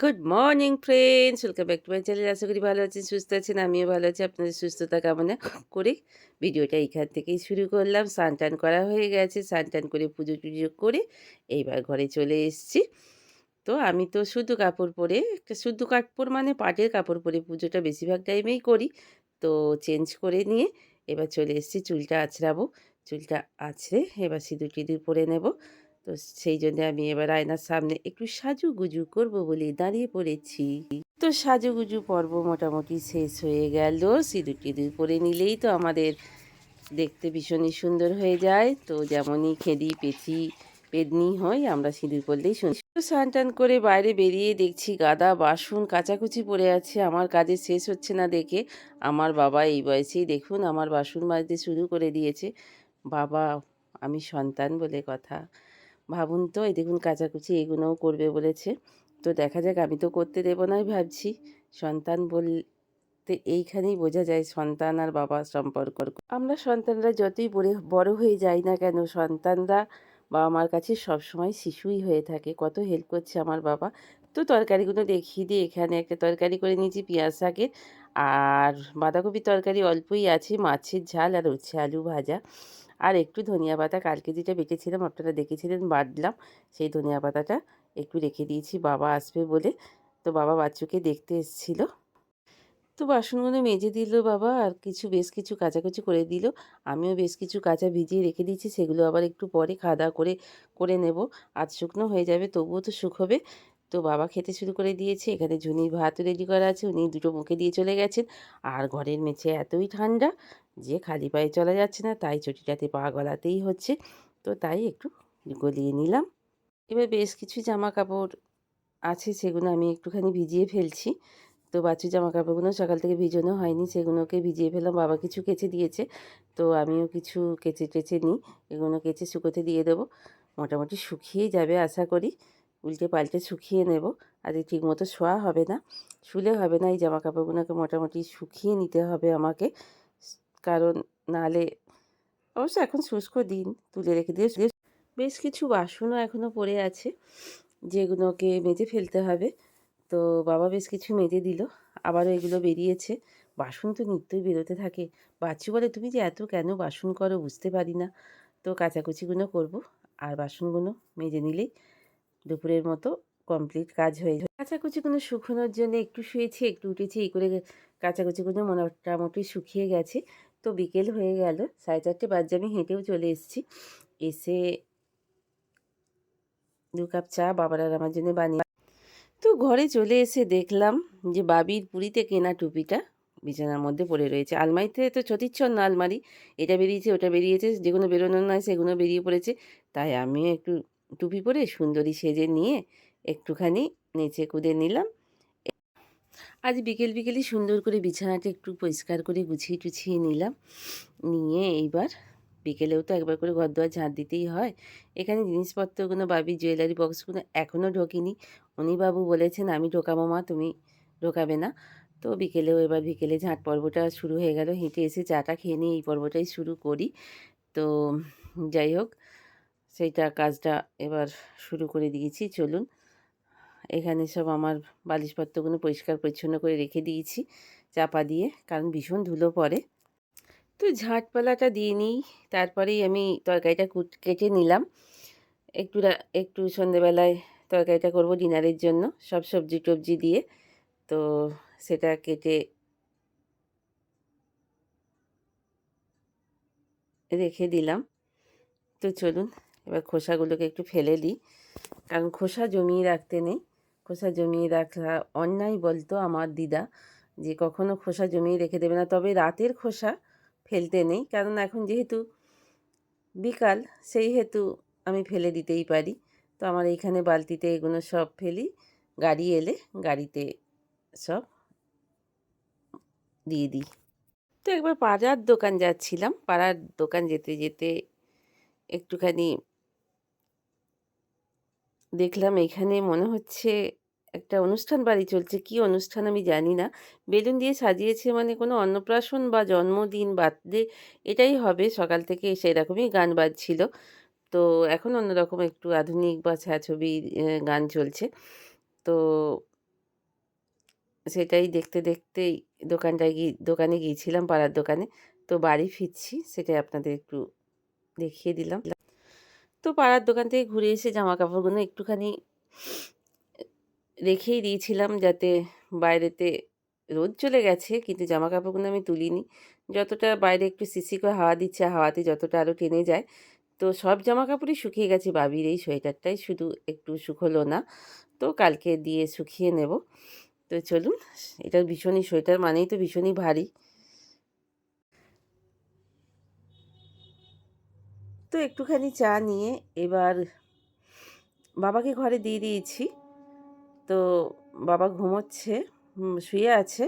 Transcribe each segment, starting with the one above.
Good morning friends welcome back to my channel আশা করি ভালো আছেন, সুস্থ আছেন। আমিও ভালো আছি। আপনাদের সুস্থতা কামনা করে ভিডিওটা এইখান থেকেই শুরু করলাম। স্নান টান করা হয়ে গেছে। স্নান করে পুজো টুজো করে এইবার ঘরে চলে এসেছি। তো আমি তো শুধু কাপড় পরে, একটা শুদ্ধ কাপড় মানে পাটের কাপড় পরে পুজোটা বেশিরভাগ টাইমেই করি। তো চেঞ্জ করে নিয়ে এবার চলে এসেছি। চুলটা আছড়াবো চুলটা আঁচড়ে এবার সিঁদুর টিঁদুর পরে নেব। তো সেই জন্য আমি এবার আয়নার সামনে একটু সাজুগুজু করব বলে দাঁড়িয়ে পড়েছি। তো সাজুগুজু পর্ব মোটামুটি শেষ হয়ে গেল। সিঁদুর টিঁদুর পরে নিলেই তো আমাদের দেখতে ভীষণই সুন্দর হয়ে যায়। তো যেমনই খেদি পেঁচি পেদনি হয়, আমরা সিঁদুর পরলেই শুনি। স্নান টান করে বাইরে বেরিয়ে দেখছি গাদা বাসন কাচাকুচি পড়ে আছে। আমার কাজে শেষ হচ্ছে না দেখে আমার বাবা এই বয়সেই দেখুন আমার বাসন মাজতে শুরু করে দিয়েছে। বাবা, আমি সন্তান বলে কথা। ভাবুন তো, এই দেখুন কাচাকুচি এগুলোও করবে বলেছে। তো দেখা যাক, আমি তো করতে দেবো নাই ভাবছি। সন্তান বলতে এইখানেই বোঝা যায় সন্তান আর বাবা সম্পর্ক। আমরা সন্তানরা যতই বড় বড় হয়ে যাই না কেন, সন্তানরা বাবা মার কাছে সবসময় শিশুই হয়ে থাকে। কত হেল্প করছে আমার বাবা। তো তরকারিগুলো দেখিয়ে দিয়ে এখানে একটা তরকারি করে নিয়েছি পেঁয়াজ শাকের। আর বাঁধাকপির তরকারি অল্পই আছে, মাছের ঝাল আর উচ্ছে আলু ভাজা। আর একটু ধনিয়া পাতা, কালকে যেটা বেটেছিলাম, আপনারা দেখেছিলেন বাটলাম সেই ধনিয়া পাতাটা একটু রেখে দিয়েছি, বাবা আসবে বলে। তো বাবা বাচ্চুকে দেখতে এসেছিল। তো বাসনগুলো মেজে দিল বাবা, আর কিছু, বেশ কিছু কাচাকুচি করে দিল। আমিও বেশ কিছু কাঁচা ভিজিয়ে রেখে দিয়েছি, সেগুলো আবার একটু পরে খাওয়া দাওয়া করে করে নেব। আজ শুকনো হয়ে যাবে, তবুও তো সুখ হবে তো বাবা খেতে শুরু করে দিয়েছে। এখানে ঝুনির ভাত রেডি করা আছে। উনি দুটো মুখে দিয়ে চলে গেছেন। আর ঘরের মেঝে এতই ঠান্ডা যে খালি পায়ে চলা যাচ্ছে না, তাই চটিটাতে পা গলাতেই হচ্ছে। তো তাই একটু গলিয়ে নিলাম। এবার বেশ কিছু জামা কাপড় আছে, সেগুলো আমি একটুখানি ভিজিয়ে ফেলছি। তো বাচ্চু জামা কাপড়গুলো সকাল থেকে ভিজানো হয়নি, সেগুলোকে ভিজিয়ে ফেললাম। বাবা কিছু কেচে দিয়েছে। তো আমিও কিছু কেচে টেচে নিই। এগুলো কেচে শুকোতে দিয়ে দেবো। মোটামুটি শুকিয়েই যাবে আশা করি। উল্টে পাল্টে শুকিয়ে নেব। আর ঠিক মতো শোয়া হবে না। শুলে হবে না, এই জামা কাপড়গুলোকে মোটামুটি শুকিয়ে নিতে হবে আমাকে। কারণ নালে অবশ্য এখন শুষ্ক দিন, তুলে রেখে দিয়ে বেশ কিছু বাসনও এখনও পড়ে আছে, যেগুলোকে মেজে ফেলতে হবে। তো বাবা বেশ কিছু মেজে দিল, আবারও এগুলো বেরিয়েছে। বাসন তো নিত্যই বেরোতে থাকে। বাচ্চু বলে, তুমি যে এত কেন বাসন করো বুঝতে পারি না। তো কাচাকুচিগুলো করব, আর বাসনগুলো মেজে নিলেই দুপুরের মতো কমপ্লিট কাজ হয়ে যায় কাচাকুচিগুলো শুকোনোর জন্য একটু শুয়েছি, একটু উঠেছি, এই করে কাচাকুচিগুলো মোটামুটি শুকিয়ে গেছে। তো বিকেল হয়ে গেল, সাড়ে চারটে বাজে আমি হেঁটেও চলে এসেছি। এসে দু কাপ চা বাবার আর আমার জন্য বানিয়ে তো ঘরে চলে এসে দেখলাম যে বাবির পুরীতে কেনা টুপিটা বিছানার মধ্যে পড়ে রয়েছে। আলমারিতে তো ছতিচ্ছন্ন আলমারি, এটা বেরিয়েছে, ওটা বেরিয়েছে, যেগুলো বেরোনো নয় সেগুলো বেরিয়ে পড়েছে। তাই আমিও একটু টুপি পরে সুন্দরী সেজে নিয়ে একটুখানি নেচে কুদে নিলাম। আজ বিকেল বিকেলই সুন্দর করে বিছানাটা একটু পরিষ্কার করে গুছিয়ে টুছিয়ে নিলাম। নিয়ে এইবার বিকেলেও তো একবার করে ঘর দোয়ার ঝাঁট দিতেই হয়। এখানে জিনিসপত্রগুলো বাবি জুয়েলারি বক্সগুলো এখনও ঢোকিনি। উনি বাবু বলেছেন, আমি ঢোকাবো মা, তুমি ঢোকাবে না। তো বিকেলেও এবার বিকেলে ঝাঁট পর্বটা শুরু হয়ে গেল। হেঁটে এসে চাটা খেয়ে নিয়ে এই পর্বটাই শুরু করি। তো যাই হোক সেইটা কাজটা এবার শুরু করে দিয়েছি, চলুন। এখানে সব আমার বালিশপত্রগুলো পরিষ্কার পরিচ্ছন্ন করে রেখে দিয়েছি, চাপা দিয়ে, কারণ ভীষণ ধুলো পড়ে। তো ঝাঁটপালাটা দিয়ে নিই, তারপরেই আমি তরকারিটা কুট নিলাম। একটু একটু সন্ধেবেলায় তরকারিটা করব ডিনারের জন্য, সব সবজি টবজি দিয়ে। তো সেটা কেটে রেখে দিলাম। তো চলুন এবার খোসাগুলোকে একটু ফেলে দিই। কারণ খোসা জমিয়ে রাখতে নেই। খোসা জমিয়ে রাখা অন্যায় বলতো আমার দিদা, যে কখনো খোসা জমিয়ে রেখে দেবে না। তবে রাতের খোসা ফেলতে নেই। কারণ এখন যেহেতু বিকাল, সেই হেতু আমি ফেলে দিতেই পারি। তো আমার এইখানে বালতিতে এগুলো সব ফেলি। গাড়ি এলে গাড়িতে সব দিয়ে দিই। তো একবার পাড়ার দোকান যাচ্ছিলাম। পাড়ার দোকান যেতে যেতে একটুখানি দেখলাম এখানে মনে হচ্ছে একটা অনুষ্ঠান বাড়ি চলছে। কি অনুষ্ঠান আমি জানি না। বেলুন দিয়ে সাজিয়েছে মানে কোনো অন্নপ্রাশন বা জন্মদিন বার্থডে এটাই হবে। সকাল থেকে সেরকমই গান বাজছিল। তো এখন অন্যরকম একটু আধুনিক বা ছায়াছবির গান চলছে। তো সেটাই দেখতে দেখতেই দোকানটায় গিয়ে, দোকানে গিয়েছিলাম, পাড়ার দোকানে। তো বাড়ি ফিরছি, সেটাই আপনাদের একটু দেখিয়ে দিলাম। তো পাড়ার দোকান থেকে ঘুরে এসে জামা কাপড়গুলো একটুখানি রেখেই দিয়েছিলাম যাতে বাইরেতে রোদ চলে গেছে, কিন্তু জামা কাপড়গুলো আমি তুলিনি। যতটা বাইরে একটু সিসি করে হাওয়া দিচ্ছে হাওয়াতে যতটা আরও টেনে যায়, তো সব জামা কাপড়ই শুকিয়ে গেছে। বাবির এই সোয়েটারটাই শুধু একটু শুকোলো না, তো কালকে দিয়ে শুকিয়ে নেব। তো চলুন, এটা ভীষণই সোয়েটার মানেই তো ভীষণই ভারী। তো একটুখানি চা নিয়ে এবার বাবাকে ঘরে দিয়ে দিয়েছি। তো বাবা ঘুমোচ্ছে শুয়ে আছে।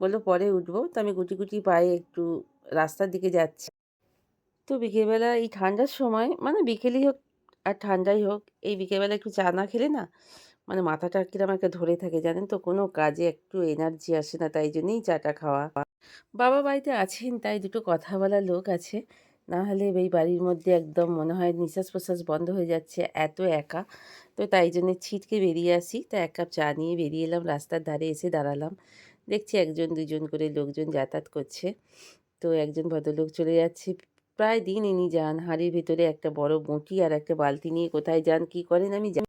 বলল পরে উঠবো। তো আমি গুটি গুটি পায়ে একটু রাস্তার দিকে যাচ্ছি। তো বিকেলবেলা এই ঠান্ডার সময় মানে বিকেলই হোক আর ঠান্ডাই হোক, এই বিকেলবেলা একটু চা না খেলে না মানে মাথাটা কিরম একটা ধরে থাকে জানেন তো? কোনো কাজে একটু এনার্জি আসে না, তাই জন্যই চাটা খাওয়া। বাবা বাড়িতে আছেন, তাই দুটো কথা বলার লোক আছে। না হলে এই বাড়ির মধ্যে একদম মনে হয় নিঃশ্বাস প্রশ্বাস বন্ধ হয়ে যাচ্ছে, এত একা। তো তাই জন্যে ছিটকে বেরিয়ে আসি। তা এক কাপ চা নিয়ে বেরিয়ে এলাম, রাস্তার ধারে এসে দাঁড়ালাম। দেখছি একজন, দুজন করে লোকজন যাতায়াত করছে। তো একজন ভদ্রলোক চলে যাচ্ছে। প্রায় দিন ইনি যান। হাঁড়ির ভিতরে একটা বড় বঁটি আর একটা বালতি নিয়ে কোথায় যান, কি করেন আমি জানি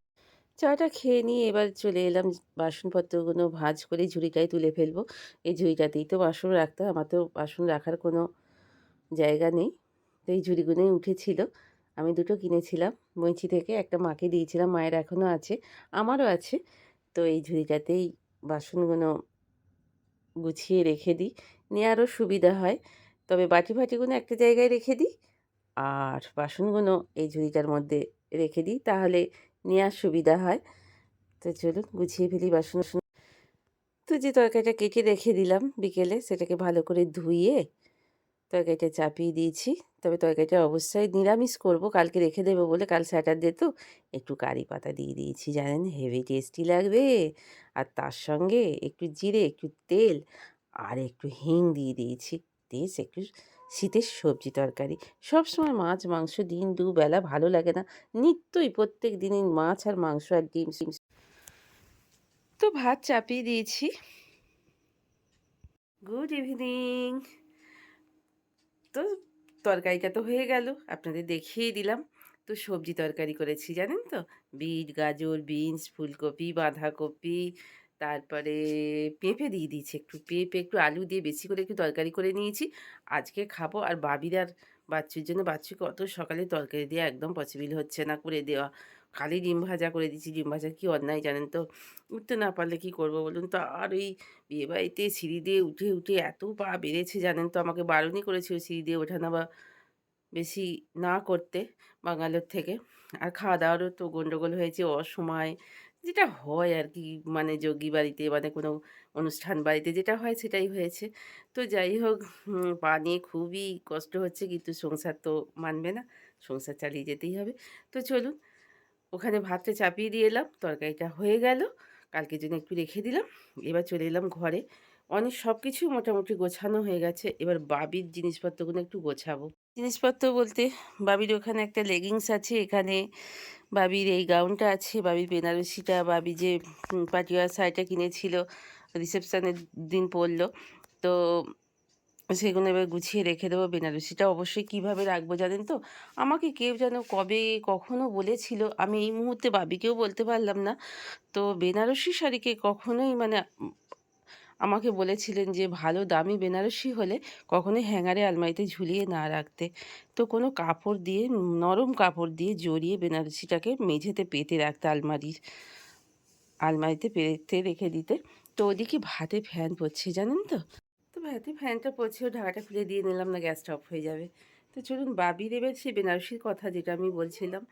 চাটা খেয়ে নিয়ে এবার চলে এলাম। বাসনপত্রগুলো ভাঁজ করে ঝুড়িটায় তুলে ফেলব। এই ঝুড়িটাতেই তো বাসন রাখতে হয়। আমার তো বাসন রাখার কোনো জায়গা নেই। তো এই ঝুড়িগুলোই উঠেছিল। আমি দুটো কিনেছিলাম। মৈছি থেকে একটা মাকে দিয়েছিলাম, মায়ের এখনও আছে, আমারও আছে। তো এই ঝুড়িটাতেই বাসনগুলো গুছিয়ে রেখে দিই। নিয়ে আরও সুবিধা হয়। তবে বাটি ফাটিগুলো একটা জায়গায় রেখে দিই আর বাসনগুলো এই ঝুড়িটার মধ্যে রেখে দিই, তাহলে নেওয়ার সুবিধা হয়। তো চলুন, গুছিয়ে ফেলি বাসন। তো যে তরকারিটা কেটে রেখে দিলাম বিকেলে, সেটাকে ভালো করে ধুইয়ে তরকারিটা চাপিয়ে দিয়েছি। তবে তরকারিটা অবশ্যই নিরামিষ করব। কালকে রেখে দেবো বলে কাল স্যাটারডে তো একটু কারি পাতা দিয়ে দিয়েছি, জানেন? হেভি টেস্টি লাগবে। আর তার সঙ্গে একটু জিরে, একটু তেল আর একটু হিং দিয়ে দিয়েছি। বেশ, একটু শীতের সবজি তরকারি। সব সময় মাছ, মাংস দিন দুবেলা ভালো লাগে না। নিত্যই প্রত্যেক দিনই মাছ আর মাংস আর ডিম। সিম তো ভাত চাপিয়ে দিয়েছি। গুড ইভিনিং তো তরকারিটা তো হয়ে গেল। আপনাদের দেখিয়ে দিলাম। তো সবজি তরকারি করেছি, জানেন তো? বিট, গাজর, বিনস, ফুলকপি, বাঁধাকপি, তারপরে পেঁপে দিয়ে দিয়েছি একটু। পেঁপে একটু আলু দিয়ে বেশি করে একটু তরকারি করে নিয়েছি। আজকে খাব আর বাবির আর বাচ্চুর জন্য বাচ্চুকে অত সকালে তরকারি দেওয়া একদম পসিবল হচ্ছে না, করে দেওয়া। খালি ডিম ভাজা করে দিচ্ছি ডিম ভাজা কি অন্যায় জানেন তো? উঠতে না পারলে কি করব বলুন তো? আর ওই বিয়েবাড়িতে সিঁড়ি দিয়ে উঠে উঠে এত পা বেড়েছে জানেন তো? আমাকে বারণই করেছিল সিঁড়ি দিয়ে ওঠানো বা বেশি না করতে বাঙালোর থেকে। আর খাওয়া দাওয়ারও তো গণ্ডগোল হয়েছে, অসময় যেটা হয় আর কি মানে যোগী বাড়িতে মানে কোনো অনুষ্ঠান বাড়িতে যেটা হয় সেটাই হয়েছে। তো যাই হোক পা নিয়ে খুবই কষ্ট হচ্ছে, কিন্তু সংসার তো মানবে না, সংসার চালিয়ে যেতেই হবে। তো চলুন ওখানে ভাতটা চাপিয়ে দিয়ে এলাম, তরকারিটা হয়ে গেল কালকের জন্য একটু রেখে দিলাম, এবার চলে এলাম ঘরে। অনেক সব কিছু মোটামুটি গোছানো হয়ে গেছে, এবার বাবির জিনিসপত্রগুলো একটু গোছাবো। জিনিসপত্র বলতে বাবির ওখানে একটা লেগিংস আছে, এখানে বাবির এই গাউনটা আছে, বাবির বেনারসিটা, বাবি যে পাটিওয়ার শাড়িটা কিনেছিল, রিসেপশানের দিন পরলো। তো সেগুলো এবার গুছিয়ে রেখে দেবো বেনারসিটা অবশ্যই কীভাবে রাখব জানেন তো? আমাকে কেউ যেন কবে কখনো বলেছিল, আমি এই মুহূর্তে বাবিকেও বলতে পারলাম না। তো বেনারসি শাড়িকে কখনোই মানে আমাকে বলেছিলেন যে, ভালো দামি বেনারসি হলে কখনোই হ্যাঙ্গারে আলমারিতে ঝুলিয়ে না রাখতে। তো কোনো কাপড় দিয়ে, নরম কাপড় দিয়ে জড়িয়ে বেনারসিটাকে মেঝেতে পেতে রাখতে আলমারির, আলমারিতে পেতে রেখে দিতে। তো ওদিকে ভাতে ফ্যান পড়ছে জানেন তো? ভাতে ফ্যানটা পড়ছে ও ঢাকাটা খুলে দিয়ে নিলাম, না গ্যাসটা অফ হয়ে যাবে। তো চলুন, বাবি এবার সে বেনারসির কথা যেটা আমি বলছিলাম,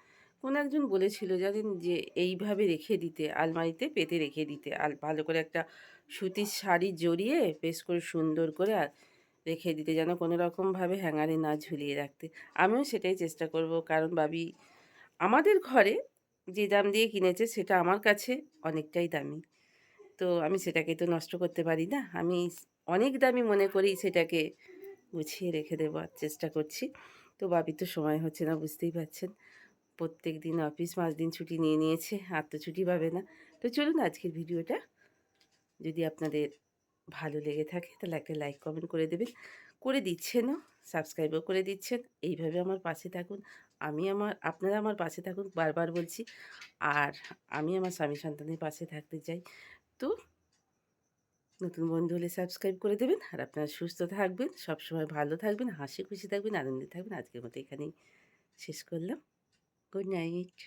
কোনো একজন বলেছিল জানেন যে, এইভাবে রেখে দিতে, আলমারিতে পেতে রেখে দিতে আর ভালো করে একটা সুতির শাড়ি জড়িয়ে বেশ করে সুন্দর করে আর রেখে দিতে, যেন কোনো রকমভাবে হ্যাঙ্গারে না ঝুলিয়ে রাখতে। আমিও সেটাই চেষ্টা করব, কারণ বাবি আমাদের ঘরে যে দাম দিয়ে কিনেছে, সেটা আমার কাছে অনেকটাই দামি। তো আমি সেটাকে তো নষ্ট করতে পারি না। আমি অনেক দামি মনে করি সেটাকে গুছিয়ে রেখে দেওয়ার চেষ্টা করছি। তো বাবির তো সময় হচ্ছে না, বুঝতেই পারছেন। প্রত্যেক দিন অফিস পাঁচ দিন ছুটি নিয়ে নিয়েছে, আর তো ছুটি পাবে না। তো চলুন আজকের ভিডিওটা যদি আপনাদের ভালো লেগে থাকে, তাহলে একটা লাইক কমেন্ট করে দেবেন। করে দিচ্ছেনও সাবস্ক্রাইবও করে দিচ্ছেন। এইভাবে আমার পাশে থাকুন। আমি আমার, আপনারা আমার পাশে থাকুন, বারবার বলছি। আর আমি আমার স্বামী সন্তানের পাশে থাকতে চাই। তো নতুন বন্ধু হলে সাবস্ক্রাইব করে দেবেন। আর আপনারা সুস্থ থাকবেন, সবসময় ভালো থাকবেন, হাসি খুশি থাকবেন, আনন্দে থাকবেন। আজকের মতো এখানেই শেষ করলাম। Good night